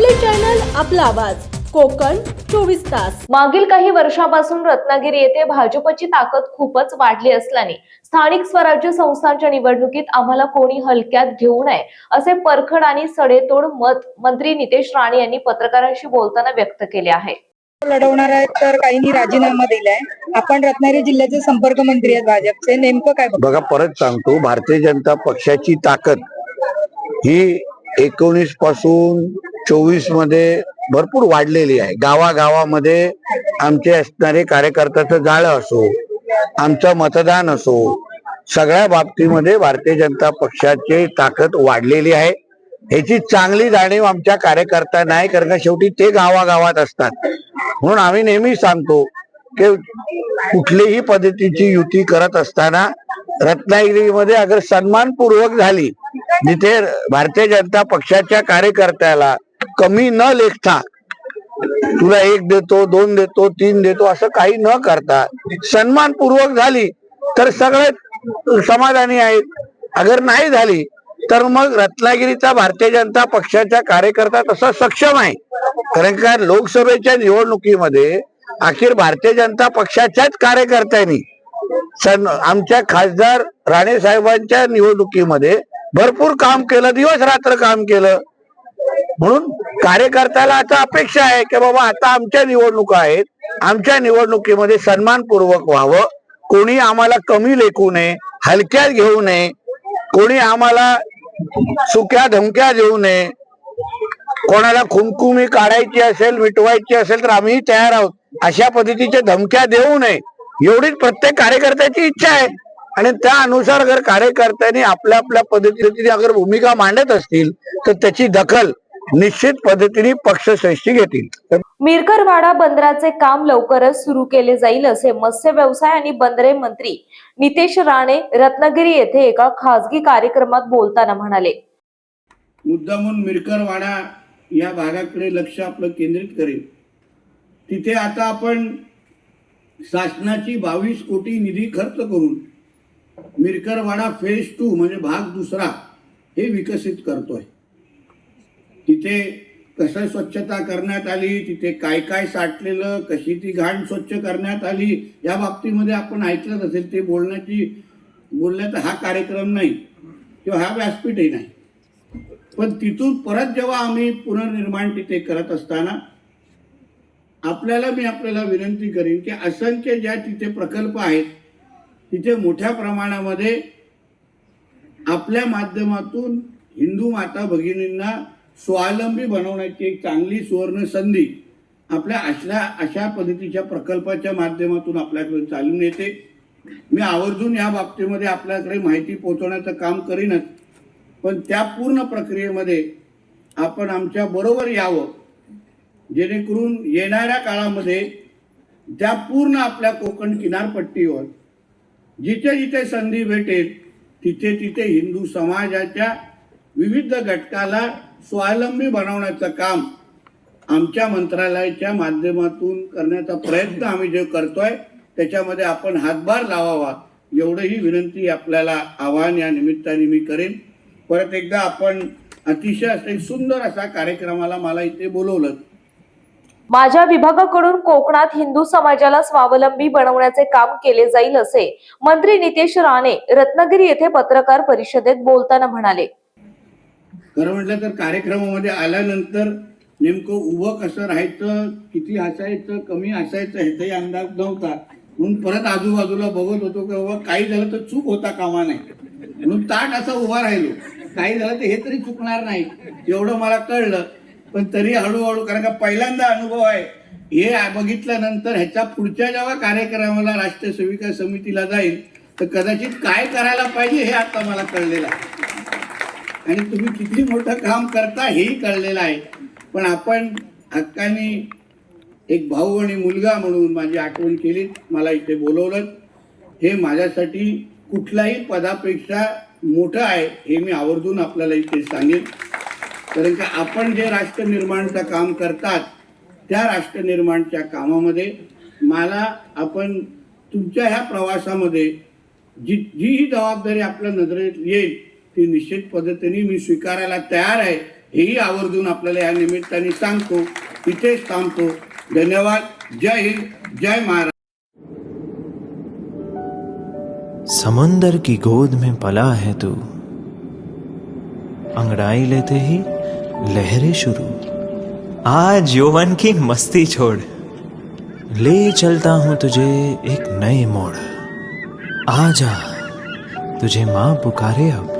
आपले चॅनल आपला आवाज. कोकण चोवीस तास. मागील काही वर्षापासून रत्नागिरी येथे भाजपची ताकद खूपच वाढली असल्याने स्थानिक स्वराज्य संस्थांच्या निवडणुकीत आम्हाला कोणी हलक्यात घेऊ नये असे परखड आणि सडेतोड मत मंत्री नितेश राणे यांनी पत्रकारांशी बोलताना व्यक्त केले आहे. लढवणार आहेत तर काहींनी राजीनामा दिलाय. आपण रत्नागिरी जिल्ह्याचे संपर्क मंत्री आहेत भाजपचे. नेमकं काय बघ? बघा परत सांगतो भारतीय जनता पक्षाची ताकद ही एकोणीसपासून चोवीसमध्ये भरपूर वाढलेली आहे. गावागावामध्ये आमचे असणारे कार्यकर्त्याचं जाळं असो आमचं मतदान असो सगळ्या बाबतीमध्ये भारतीय जनता पक्षाची ताकद वाढलेली आहे. ह्याची चांगली जाणीव आमच्या कार्यकर्त्यांना आहे कारण का शेवटी ते गावागावात असतात. म्हणून आम्ही नेहमी सांगतो की कुठलीही पद्धतीची युती करत असताना रत्नागिरीमध्ये अगर सन्मानपूर्वक झाली जिथे भारतीय जनता पक्षाच्या कार्यकर्त्याला कमी न लेखता तुला एक देतो दोन देतो तीन देतो असं काही न करता सन्मानपूर्वक झाली तर सगळे समाधानी आहेत. अगर नाही झाली तर मग रत्नागिरीचा भारतीय जनता पक्षाच्या कार्यकर्ता तसा सक्षम आहे. कारण का लोकसभेच्या निवडणुकीमध्ये अखेर भारतीय जनता पक्षाच्याच कार्यकर्त्यांनी आमच्या खासदार राणे साहेबांच्या निवडणुकीमध्ये भरपूर काम केलं दिवस रात्र काम केलं. म्हणून कार्यकर्त्याला आता अपेक्षा आहे की बाबा आता आमच्या निवडणुका आहेत आमच्या निवडणुकीमध्ये सन्मानपूर्वक व्हावं. कोणी आम्हाला कमी लेखू नये हलक्यात घेऊ नये. कोणी आम्हाला सुक्या धमक्या देऊ नये. कोणाला खुमखुमी काढायची असेल मिटवायची असेल तर आम्ही तयार आहोत. अशा पद्धतीच्या धमक्या देऊ नये. एवढीच प्रत्येक कार्यकर्त्याची इच्छा आहे. आणि त्या अनुसार जर कार्यकर्त्यांनी आपल्या आपल्या पद्धतीने अगर भूमिका मांडत असतील तर त्याची दखल निश्चित पद्धतीने पक्षश्रेष्ठी घेतील. मिरकरवाडा बंदराचे काम लवकरच सुरू केले जाईल असे मत्स्य व्यवसाय आणि बंदरे मंत्री नितेश राणे रत्नागिरी येथे एका खासगी कार्यक्रमात बोलताना म्हणाले. मुद्दामून मिरकरवाडा या भागाकडे लक्ष आपलं केंद्रित करेल. तिथे आता आपण शासनाची बावीस कोटी निधी खर्च करून मिरकरवाडा फेज टू म्हणजे भाग दुसरा हे विकसित करतोय. तिथे कसं स्वच्छता करण्यात आली तिथे काय काय साठलेलं कशी ती घाण स्वच्छ करण्यात आली या बाबतीमध्ये आपण ऐकलंच असेल. ते बोलण्याची बोलण्याचा हा कार्यक्रम नाही किंवा हा व्यासपीठही नाही. पण तिथून परत जेव्हा आम्ही पुनर्निर्माण तिथे करत असताना आपल्याला मी आपल्याला विनंती करीन की असंख्य ज्या तिथे प्रकल्प आहेत तिथे मोठ्या प्रमाणामध्ये आपल्या माध्यमातून हिंदू माता भगिनींना स्वावलंबी बनवण्याची एक चांगली सुवर्ण संधी आपल्या अशा अशा पद्धतीच्या प्रकल्पाच्या माध्यमातून आपल्याकडे चालून येते. मी आवर्जून या बाबतीमध्ये आपल्याकडे माहिती पोहोचवण्याचं काम करीनच पण त्या पूर्ण प्रक्रियेमध्ये आपण आमच्या बरोबर यावं जेणेकरून येणाऱ्या काळामध्ये त्या पूर्ण आपल्या कोकण किनारपट्टीवर जिथे जिथे संधी भेटेल तिथे तिथे हिंदू समाजाच्या विविध घटकाला स्वावलंबी बनवण्याचं काम आमच्या मंत्रालयाच्या माध्यमातून करण्याचा प्रयत्न आम्ही जे करतोय त्याच्यामध्ये आपण हातभार लावावा एवढंही विनंती आपल्याला आव्हान या निमित्ताने मी करेन. परत एकदा आपण अतिशय असे सुंदर असा कार्यक्रमाला मला इथे बोलवलं. माझ्या विभागाकडून कोकणात हिंदू समाजाला स्वावलंबी बनवण्याचे काम केले जाईल असे मंत्री नितेश राणे रत्नागिरी येथे पत्रकार परिषदेत बोलताना म्हणाले. खरं म्हटलं तर कार्यक्रमामध्ये आल्यानंतर नेमकं उभं कसं राहायचं किती हसायचं कमी हसायचं ह्याचाही अंदाज नव्हता. म्हणून परत आजूबाजूला बघत होतो की बाबा काही झालं तर चूक होता कामा नाही म्हणून ताट असा उभा राहिलो. काही झालं तर हे तरी चुकणार नाही. एवढं मला कळलं. पण तरी हळूहळू कारण का पहिल्यांदा अनुभव आहे हे बघितल्यानंतर ह्याच्या पुढच्या जेव्हा कार्यक्रमाला राष्ट्रीय सेविका समितीला जाईल तर कदाचित काय करायला पाहिजे हे आता मला कळलेलं आहे. आणि तुम्ही किती मोठं काम करता हेही कळलेलं आहे. पण आपण हक्काने एक भाऊ आणि मुलगा म्हणून माझी आठवण केली मला इथे बोलवलं. हे माझ्यासाठी कुठल्याही पदापेक्षा मोठं आहे हे मी आवर्जून आपल्याला इथे सांगेन. कारण का आपण जे राष्ट्र निर्माणचं काम करतात त्या राष्ट्र निर्माणच्या कामामध्ये मला आपण तुमच्या ह्या प्रवासामध्ये जी जी ही जबाबदारी आपल्या नजरेत येईल. ती निश्चित पद्धतीने मी स्वीकारायला तयार आहे. हेही आवर्जून आपल्याला या निमित्ताने सांगतो. इथेच थांबतो. धन्यवाद. जय हिंद. जय महाराष्ट्र. समुंदर की गोद में पला है तू। अंगड़ाई लेते ही लहरें शुरू। आज यौवन की मस्ती छोड़। ले चलता हूँ तुझे एक नए मोड़। आजा तुझे माँ पुकारे अब।